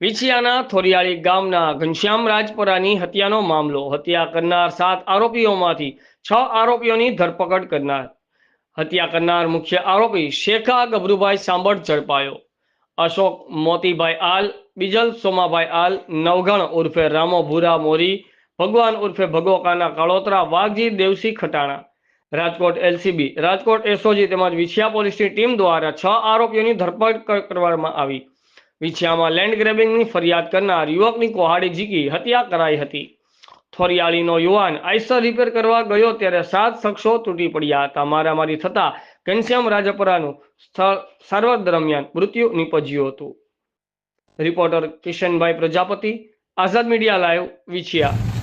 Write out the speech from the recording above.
વિછિયાના થોરિયાળી ગામના ઘનશ્યામ રાજપરાની હત્યાનો મામલો, હત્યા કરનાર સાત આરોપીઓમાંથી છ આરોપીઓની ધરપકડ કરનાર. હત્યા કરનાર મુખ્ય આરોપી શેખા ગભરુભાઈ સાંભળ ઝડપાયો. અશોક મોતીભાઈ આલ, બીજલ સોમાભાઈ આલ નવઘણ ઉર્ફે રામો ભૂરા મોરી, ભગવાન ઉર્ફે ભગોકાના કાળોતરા, વાઘજી દેવસી ખટાણા. રાજકોટ એલસીબી, રાજકોટ એસઓજી તેમજ વિછિયા પોલીસની ટીમ દ્વારા છ આરોપીઓની ધરપકડ કરવામાં આવી. વિછિયામાં લેન્ડ ગ્રેબિંગની ફરિયાદ કરનાર યુવકની કોહાડી ઝીકી હત્યા કરાઈ હતી. થોરિયાળીનો યુવાન આઈસર રિપેર કરવા ગયો ત્યારે સાત શખ્સો તૂટી પડ્યા હતા. મારામારી થતા ઘનશ્યામ રાજપરાનું સ્થળ સારવાર દરમિયાન મૃત્યુ નીપજ્યું હતું. Reporter Kishanbhai Prajapati, Azad media live Vichhiya.